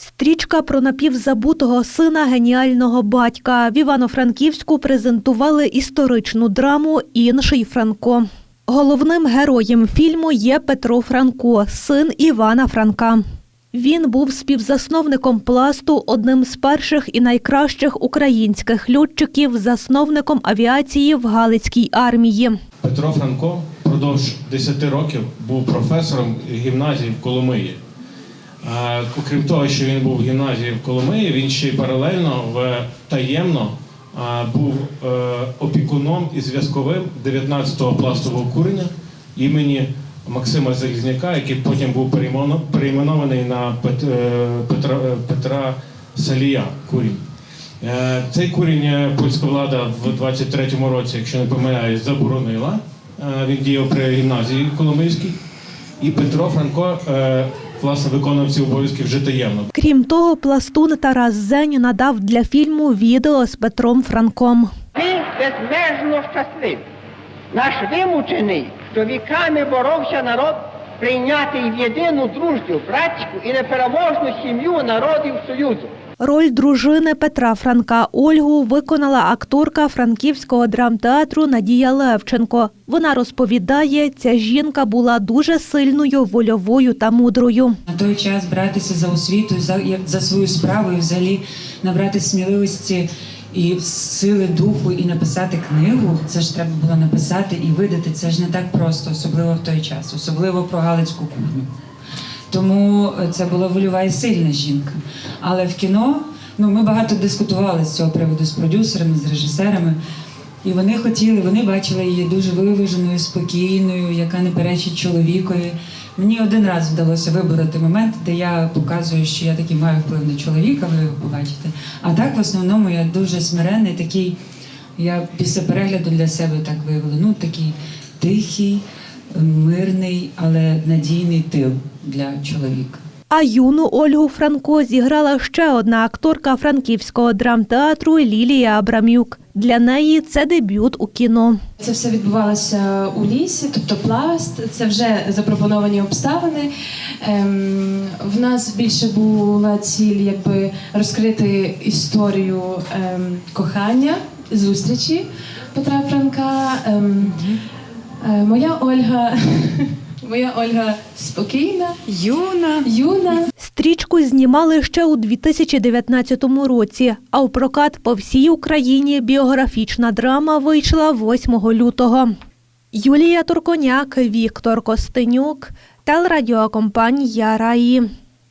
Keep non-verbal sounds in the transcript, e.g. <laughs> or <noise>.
Стрічка про напівзабутого сина геніального батька. В Івано-Франківську презентували історичну драму Інший Франко. Головним героєм фільму є Петро Франко, син Івана Франка. Він був співзасновником пласту, одним з перших і найкращих українських льотчиків, засновником авіації в Галицькій армії. Петро Франко впродовж 10 років був професором гімназії в Коломиї. Окрім того, що він був в гімназії в Коломиї, він ще й паралельно в таємно був е, опікуном і зв'язковим 19-го пластового курення імені Максима Залізняка, який потім був перейменований на е, Петра, е, Петра Салія Курінь. Цей курінь польська влада в 23-му році, якщо не помиляюсь, заборонила. Він діяв при гімназії Коломийській. І Петро Франко власне виконував ці обов'язки вже таємно. Крім того, пластун Тарас Зеню надав для фільму відео з Петром Франком. Він безмежно щасливий. Наш вимучений, що віками боровся народ прийняти в єдину дружню, братську і непереможну сім'ю народів Союзу. Роль дружини Петра Франка Ольгу виконала акторка франківського драмтеатру Надія Левченко. Вона розповідає, ця жінка була дуже сильною, вольовою та мудрою. На той час братися за освіту, за, як за свою справу і взагалі набрати сміливості і сили духу і написати книгу. Це ж треба було написати і видати. Це ж не так просто, особливо в той час, особливо про Галицьку кухню. Тому е, це була вольова і сильна жінка. Але в кіно ну, ми багато дискутували з цього приводу з продюсерами, з режисерами. І вони хотіли, вони бачили її дуже виваженою, спокійною, яка не перечить чоловікові. Мені один раз вдалося вибороти момент, де я показую, що я таки маю вплив на чоловіка, ви його побачите. А так, в основному, я дуже смиренний, такий, я після перегляду для себе так виявила. Ну, такий тихий, мирний, але надійний тил для чоловіка. А юну Ольгу Франко зіграла ще одна акторка франківського драмтеатру Лілія Абрамюк. Для неї це дебют у кіно. Це все відбувалося у лісі, тобто пласт, це вже запропоновані обставини. Ем, в нас більше була ціль якби розкрити історію ем, кохання, зустрічі Петра Франка. Ем, е, моя Ольга, <laughs> моя Ольга спокійна, Юна! юна. Стрічку знімали ще у 2019 році, а у прокат по всій Україні біографічна драма вийшла 8 лютого. Юлія Турконяк, Віктор Костенюк, телерадіокомпанія Раї.